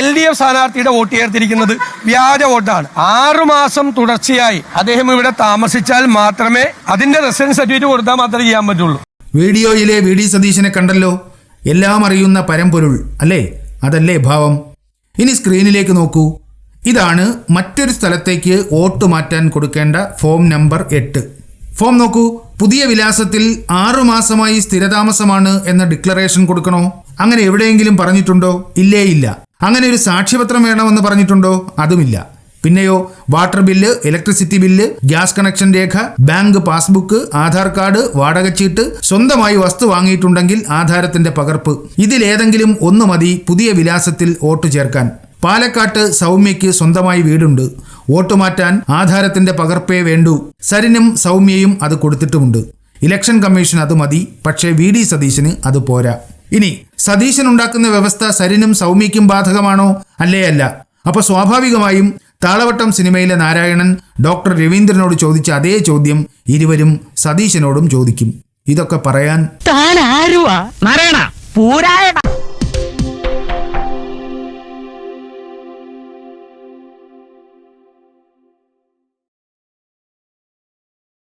L D F സ്ഥാനാർത്ഥിയുടെ vote ചേർത്തിരിക്കുന്നത് വ്യാജ വോട്ടാണ്. ആറുമാസം തുടർച്ചയായി അദ്ദേഹം ഇവിടെ താമസിച്ചാൽ മാത്രമേ അതിന്റെ റെസിഡൻസ് സർട്ടിഫിക്കറ്റ് കൊടുത്താൽ മാത്രമേ ചെയ്യാൻ പറ്റുള്ളൂ. വീഡിയോയിലെ വി ഡി സതീശനെ കണ്ടല്ലോ? എല്ലാം അറിയുന്ന പരമ്പൊരുൾ അല്ലേ? അതല്ലേ ഭാവം? ഇനി സ്ക്രീനിലേക്ക് നോക്കൂ. ഇതാണ് മറ്റൊരു സ്ഥലത്തേക്ക് വോട്ട് മാറ്റാൻ കൊടുക്കേണ്ട ഫോം നമ്പർ എട്ട്. ഫോം നോക്കൂ. പുതിയ വിലാസത്തിൽ ആറുമാസമായി സ്ഥിരതാമസമാണ് എന്ന ഡിക്ലറേഷൻ കൊടുക്കണോ? അങ്ങനെ എവിടെയെങ്കിലും പറഞ്ഞിട്ടുണ്ടോ? ഇല്ലേ ഇല്ല. അങ്ങനെ ഒരു സാക്ഷ്യപത്രം വേണമെന്ന് പറഞ്ഞിട്ടുണ്ടോ? അതുമില്ല. പിന്നെയോ water bill electricity bill gas connection രേഖ ബാങ്ക് പാസ്ബുക്ക് ആധാർ കാർഡ് വാടകച്ചീട്ട് സ്വന്തമായി വസ്തു വാങ്ങിയിട്ടുണ്ടെങ്കിൽ ആധാരത്തിന്റെ പകർപ്പ്. ഇതിലേതെങ്കിലും ഒന്ന് മതി പുതിയ വിലാസത്തിൽ വോട്ട് ചേർക്കാൻ. പാലക്കാട്ട് സൗമ്യയ്ക്ക് സ്വന്തമായി വീടുണ്ട്. വോട്ട് മാറ്റാൻ ആധാരത്തിന്റെ പകർപ്പേ വേണ്ടു. സരിനും സൗമ്യയും അത് കൊടുത്തിട്ടുമുണ്ട്. ഇലക്ഷൻ കമ്മീഷൻ അത് മതി പക്ഷേ വി ഡി സതീശന് അത് പോരാ. ഇനി സതീശൻ ഉണ്ടാക്കുന്ന വ്യവസ്ഥ സരിനും സൗമ്യയ്ക്കും ബാധകമാണോ? അല്ലേ അല്ല. അപ്പൊ സ്വാഭാവികമായും താളവട്ടം സിനിമയിലെ നാരായണൻ ഡോക്ടർ രവീന്ദ്രനോട് ചോദിച്ച അതേ ചോദ്യം ഇരുവരും സതീശനോടും ചോദിക്കും. ഇതൊക്കെ പറയാൻ താൻ ആരുവാ? നാരായണ പൂരായണ.